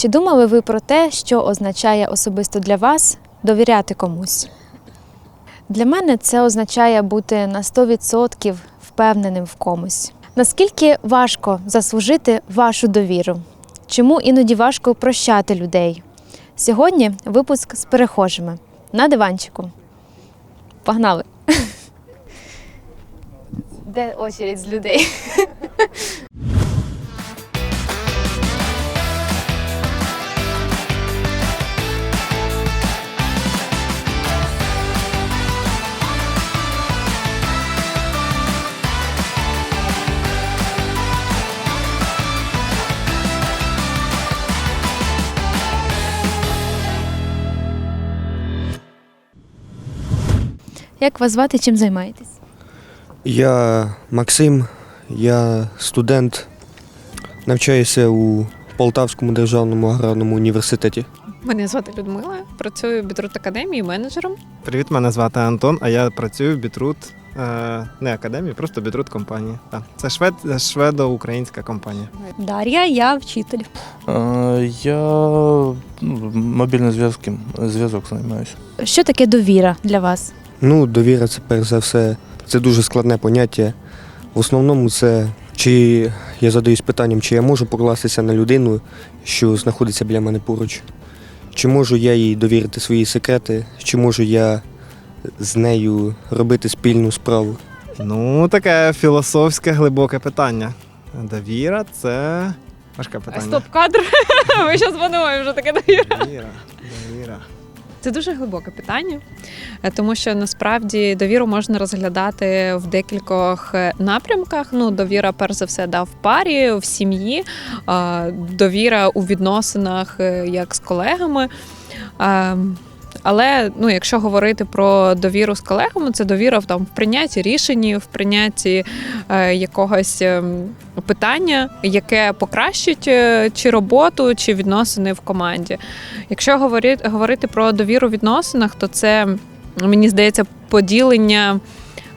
Чи думали ви про те, що означає особисто для вас довіряти комусь? Для мене це означає бути на 100% впевненим в комусь. Наскільки важко заслужити вашу довіру? Чому іноді важко прощати людей? Сьогодні випуск з перехожими на диванчику. Погнали! Де очередь з людей? Як вас звати, чим займаєтесь? Я Максим, я студент, навчаюся у Полтавському державному аграрному університеті. Мене звати Людмила, працюю в Бітрут Академії менеджером. Привіт, мене звати Антон, а я працюю в Бітрут, е, не академії, просто Бітрут компанії. Так. Це швед, шведо-українська компанія. Дар'я, я вчитель. Е, Я ну, мобільний зв'язок займаюся. Що таке довіра для вас? Ну, довіра це перш за все, це дуже складне поняття. В основному це чи я задаюсь питанням, чи я можу покластися на людину, що знаходиться біля мене поруч. Чи можу я їй довірити свої секрети, чи можу я з нею робити спільну справу. Ну, таке філософське глибоке питання. Довіра це важке питання. Стоп, кадр. Ми зараз подумаємо, що таке довіра. Довіра. Довіра. Це дуже глибоке питання, е, тому що насправді довіру можна розглядати в декількох е, напрямках. Ну, довіра, перш за все, да, в парі, в сім'ї, довіра у відносинах е, як з колегами. Але ну, якщо говорити про довіру з колегами, це довіра в там в прийнятті рішень, в прийнятті е, якогось ем, питання, яке покращить е, чи роботу, чи відносини в команді. Якщо говорити, говорити про довіру в відносинах, то це мені здається поділення.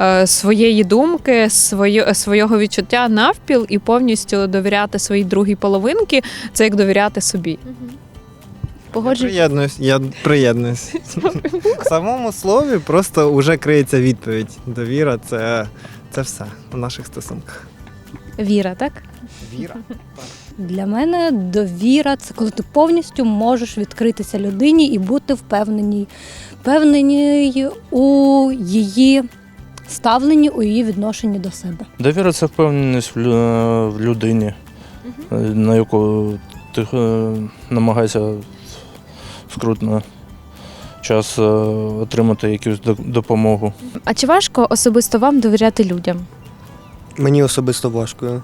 е, Своєї думки, своє, свого відчуття навпіл і повністю довіряти своїй другій половинці, це як довіряти собі. Погоджуюсь. Приєднуюсь, я приєднуюсь. В самому слові просто вже криється відповідь. Довіра це, це все у наших стосунках. Віра, так? Віра. Для мене довіра це коли ти повністю можеш відкритися людині і бути впевненій, впевненій у її ставленні, у її відношенні до себе. Довіра це впевненість в лю- в людині, на яку ти е, намагаєшся в скрутний час е, отримати якусь допомогу. А чи важко особисто вам довіряти людям? Мені особисто важко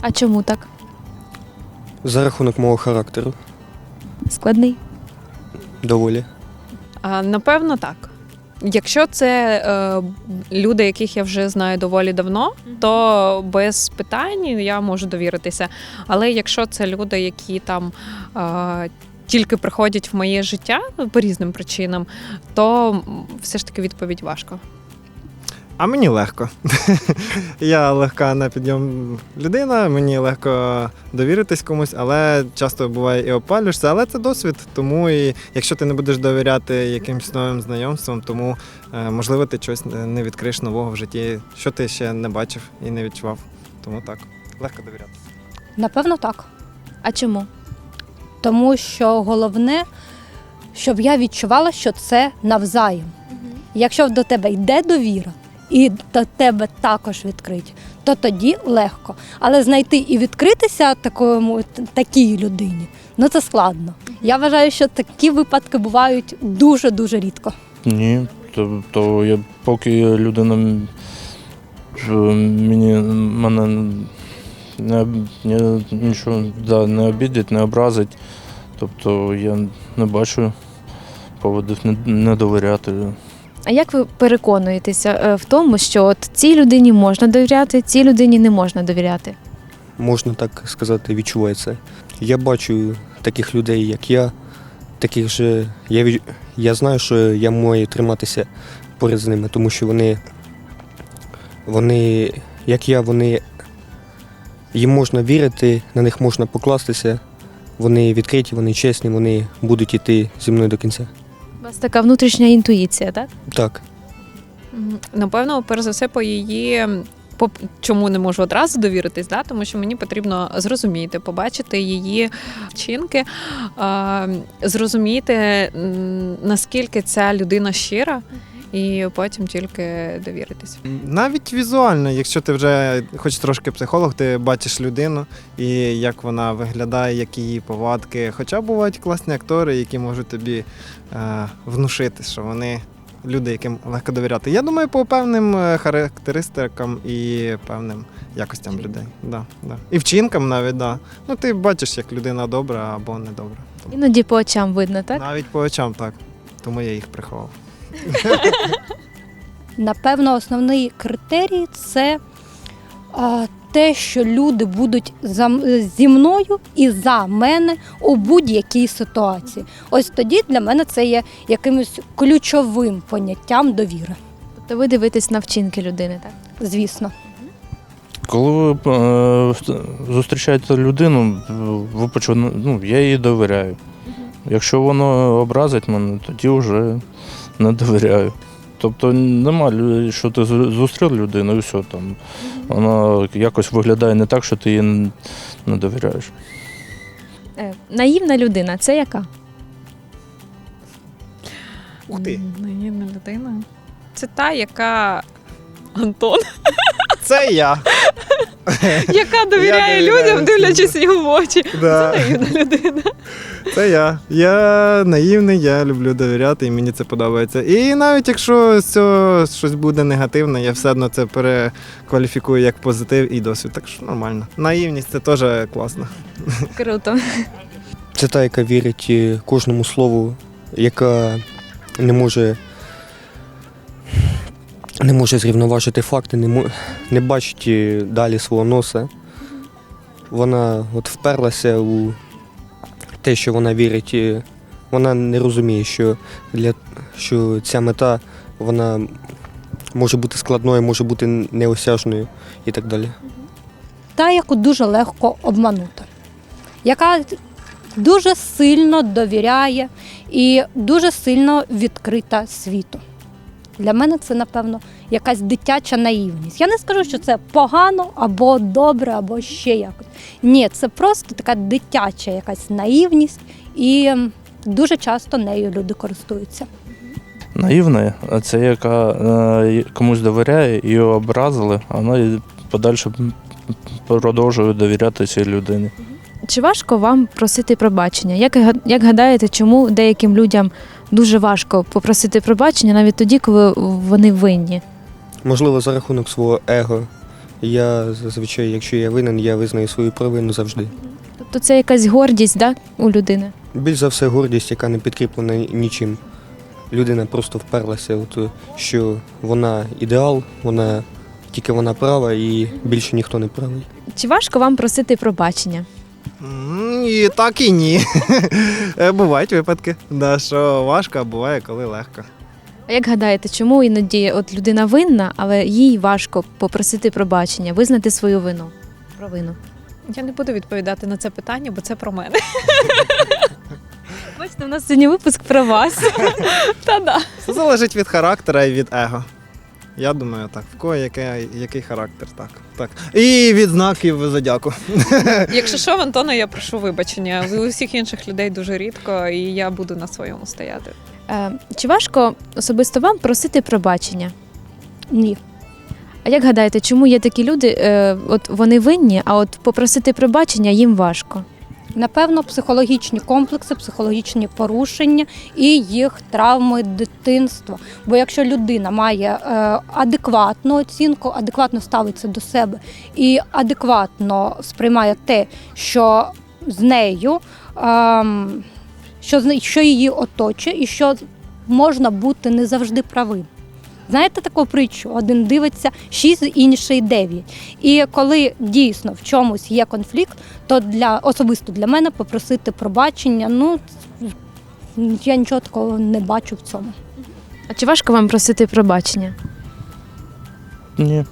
А чому так? за рахунок мого характеру. Складний? Доволі. А, напевно, так. Якщо це е, люди, яких я вже знаю доволі давно, то без питань я можу довіритися. Але якщо це люди, які там е, тільки приходять в моє життя по різним причинам, то все ж таки відповідь важко. А мені легко. Я легка на підйом людина, мені легко довіритись комусь, але часто буває і опалюєшся. Але це досвід. Тому і якщо ти не будеш довіряти якимось новим знайомствам, тому е, можливо ти щось не відкриєш нового в житті, що ти ще не бачив і не відчував. Тому так, легко довіряти. Напевно, так. А чому? Тому що головне, щоб я відчувала, що це навзаєм. Якщо до тебе йде довіра, і до тебе також відкриті, то тоді легко. Але знайти і відкритися такому такій людині, ну це складно. Я вважаю, що такі випадки бувають дуже дуже рідко. Ні, то, то я, поки людина е, мені мене не, не, нічого да, не обідить, не образить. Тобто я не бачу поводів не, не довіряти. А як ви переконуєтеся е, в тому, що от цій людині можна довіряти, цій людині не можна довіряти? можна так сказати, відчувається. Я бачу таких людей, як я, таких же. Я, я знаю, що я маю триматися поряд з ними, тому що вони, вони, як я, вони їм можна вірити, на них можна покластися, вони відкриті, вони чесні, вони будуть йти зі мною до кінця. У вас така внутрішня інтуїція, так? Так. Напевно, перш за все, по її. по- Чому не можу одразу довіритись, да? тому що мені потрібно зрозуміти, побачити її вчинки, зрозуміти, наскільки ця людина щира, і потім тільки довіритись. Навіть візуально, якщо ти вже хоч трошки психолог, ти бачиш людину і як вона виглядає, які її повадки. Хоча бувають класні актори, які можуть тобі е, внушити, що вони люди, яким легко довіряти. Я думаю, по певним е, характеристикам і певним якостям людей. Да, да. І вчинкам навіть, да. Ну ти бачиш, як людина добра або недобра. Іноді по очам видно, так? Навіть по очам так. Тому я їх приховав. Напевно, основний критерій це а, те, що люди будуть за, зі мною і за мене у будь-якій ситуації. Ось тоді для мене це є якимось ключовим поняттям довіри, Тобто ви дивитесь на вчинки людини, так? звісно. Коли ви е, зустрічаєте людину, ви почули, ну, я їй довіряю. Якщо воно образить мене, тоді вже не довіряю. Тобто нема, що ти зустрів людину і все там. Вона якось виглядає не так, що ти їй не довіряєш. Е, наївна людина це яка? Ух ти! Наївна людина. Це та, яка. Антон, Це я. яка довіряє людям, дивлячись йому в очі. Да. Це наївна людина. Це я. Я наївний, я люблю довіряти, і мені це подобається. І навіть якщо з цього щось буде негативне, я все одно це перекваліфікую як позитив і досвід. Так що нормально. Наївність це теж класно. Круто. Це та, яка вірить е, кожному слову, яка не може, не може зрівноважити факти, не, мо- не бачить далі свого носа. Вона от вперлася у те, що вона вірить. е, Вона не розуміє, що, для, що ця мета вона може бути складною, може бути неосяжною і так далі. та, яку дуже легко обманути, яка дуже сильно довіряє і дуже сильно відкрита світу. Для мене це, напевно, якась дитяча наївність. Я не скажу, що це погано або добре, або ще якось. Ні, це просто така дитяча якась наївність, і дуже часто нею люди користуються. Наївна, це яка е, комусь довіряє, її образили, а вона і подальше продовжує довіряти цій людині. Чи важко вам просити пробачення? Як, як гадаєте, чому деяким людям дуже важко попросити пробачення навіть тоді, коли вони винні? Можливо, за рахунок свого его. Я зазвичай, якщо я винен, я визнаю свою провину завжди. Тобто це якась гордість да, у людини? Більш за все, гордість, яка не підкріплена нічим. Людина просто вперлася, от, що вона ідеал, вона тільки вона права і більше ніхто не правий. Чи важко вам просити пробачення? М, І так і ні. Е, Бувають випадки, да, що важко, а буває, коли легко. А як гадаєте, чому іноді от людина винна, але їй важко попросити пробачення, визнати свою вину? Провину. Я не буду відповідати на це питання, бо це про мене. Бачите, у нас сьогодні випуск про вас. Та-да. Це залежить від характера і від его. Я думаю, так. В кого яке, який характер, так. так. І від знаків зодяку. Якщо що, в Антона я прошу вибачення. У всіх інших людей дуже рідко, і я буду на своєму стояти. Е, чи важко особисто вам просити пробачення? Ні. А як гадаєте, чому є такі люди, е, от вони винні, а от попросити пробачення їм важко? Напевно, психологічні комплекси, психологічні порушення і їх травми дитинства. Бо якщо людина має е, адекватну оцінку, адекватно ставиться до себе і адекватно сприймає те, що з нею, ем, що, її оточує, і що можна бути не завжди правим. Знаєте таку притчу? Один дивиться шість, інший дев'ять. І коли дійсно в чомусь є конфлікт, то для особисто для мене попросити пробачення, ну я нічого такого не бачу в цьому. А чи важко вам просити пробачення? Ні.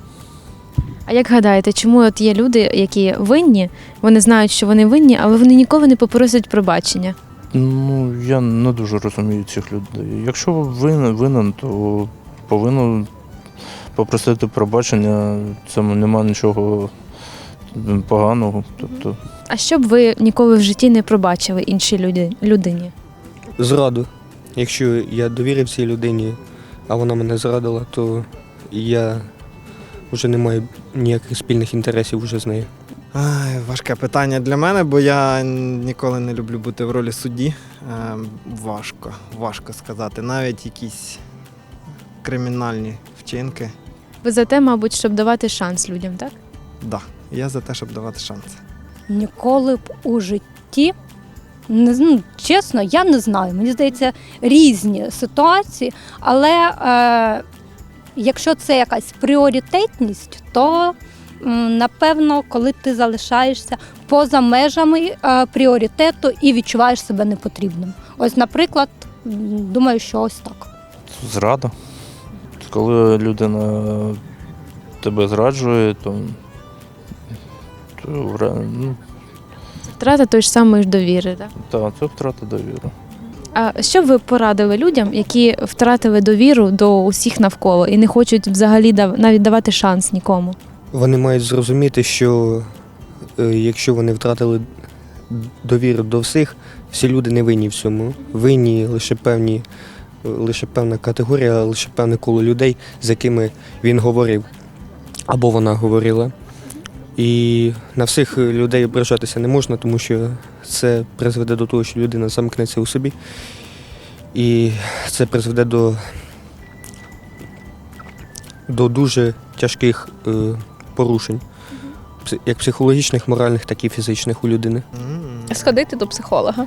А як гадаєте, чому от є люди, які винні, вони знають, що вони винні, але вони ніколи не попросять пробачення? Ну, я не дуже розумію цих людей. Якщо винен, винен, то повинен попросити пробачення. Це нема нічого поганого. Тобто, А що б ви ніколи в житті не пробачили іншій люди- людині? Зраду. Якщо я довірив цій людині, а вона мене зрадила, то я вже не маю ніяких спільних інтересів вже з нею. Ай, важке питання для мене, бо я ніколи не люблю бути в ролі судді. Е, важко, важко сказати. Навіть якісь кримінальні вчинки. Ви за те, мабуть, щоб давати шанс людям, так? Да, я за те, щоб давати шанси. Ніколи б у житті. Не, ну, чесно, я не знаю. Мені здається, різні ситуації, але е, якщо це якась пріоритетність, то напевно, коли ти залишаєшся поза межами е, пріоритету і відчуваєш себе непотрібним. Ось, наприклад, думаю, що ось так. зрада. Коли людина тебе зраджує, то, то ну, Втрата той ж самої ж довіри, так? та, це втрата довіри. А що б ви порадили людям, які втратили довіру до усіх навколо і не хочуть взагалі дав- навіть давати шанс нікому? Вони мають зрозуміти, що е, якщо вони втратили довіру до всіх, всі люди не винні в цьому. Винні лише певні, лише певна категорія, лише певне коло людей, з якими він говорив або вона говорила. І на всіх людей ображатися не можна, тому що це призведе до того, що людина замкнеться у собі. І це призведе до, до дуже тяжких е, порушень, як психологічних, моральних, так і фізичних у людини. Сходити до психолога.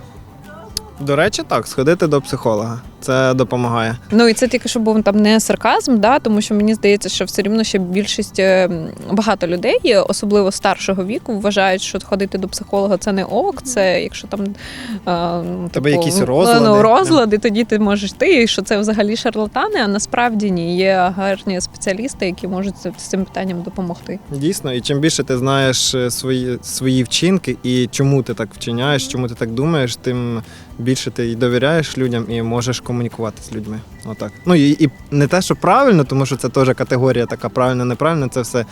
До речі, так, сходити до психолога. Це допомагає. Ну і це тільки що був там не сарказм, да, тому що мені здається, що все рівно ще більшість е, багато людей, особливо старшого віку, вважають, що ходити до психолога це не ок. Це якщо там ну, Тебе типу, якісь розлади. Ну, розлади, тоді ти можеш йти, і що це взагалі шарлатани, а насправді ні. Є гарні спеціалісти, які можуть з з цим питанням допомогти. Дійсно, і чим більше ти знаєш е, свої, свої вчинки і чому ти так вчиняєш, чому ти так думаєш, тим більше ти і довіряєш людям і можеш комунікувати з людьми. Отак. Ну і, і не те, що правильно, тому що це теж категорія така правильно, неправильно, це все е,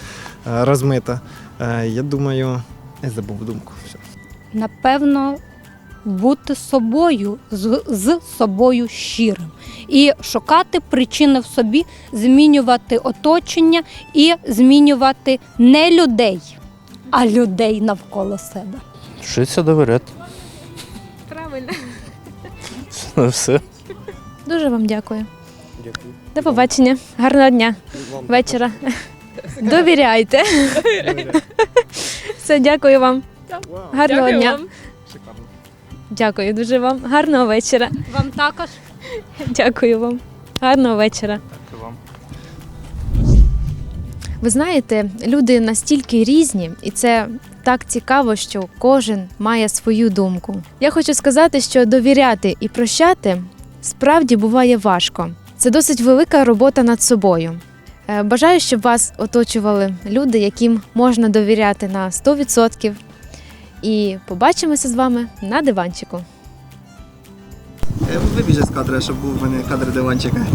розмито. Е, я думаю, я забув думку. Все. напевно, бути собою, з, з собою щирим і шукати причини в собі, змінювати оточення і змінювати не людей, а людей навколо себе. Вчиться довіряти. Правильно. Це все. Дуже вам дякую. Дякую. До побачення. Гарного дня, вечора. Довіряйте. Все, дякую вам. Гарного дня. Шикарно. Дякую дуже вам. Гарного вечора. Вам також. Дякую вам. Гарного вечора. Дякую вам. Ви знаєте, люди настільки різні, і це так цікаво, що кожен має свою думку. Я хочу сказати, що довіряти і прощати справді буває важко. Це досить велика робота над собою. Е, Бажаю, щоб вас оточували люди, яким можна довіряти на 100%. І побачимося з вами на диванчику. Е, Вибіже з кадра, щоб був в мене кадр диванчика.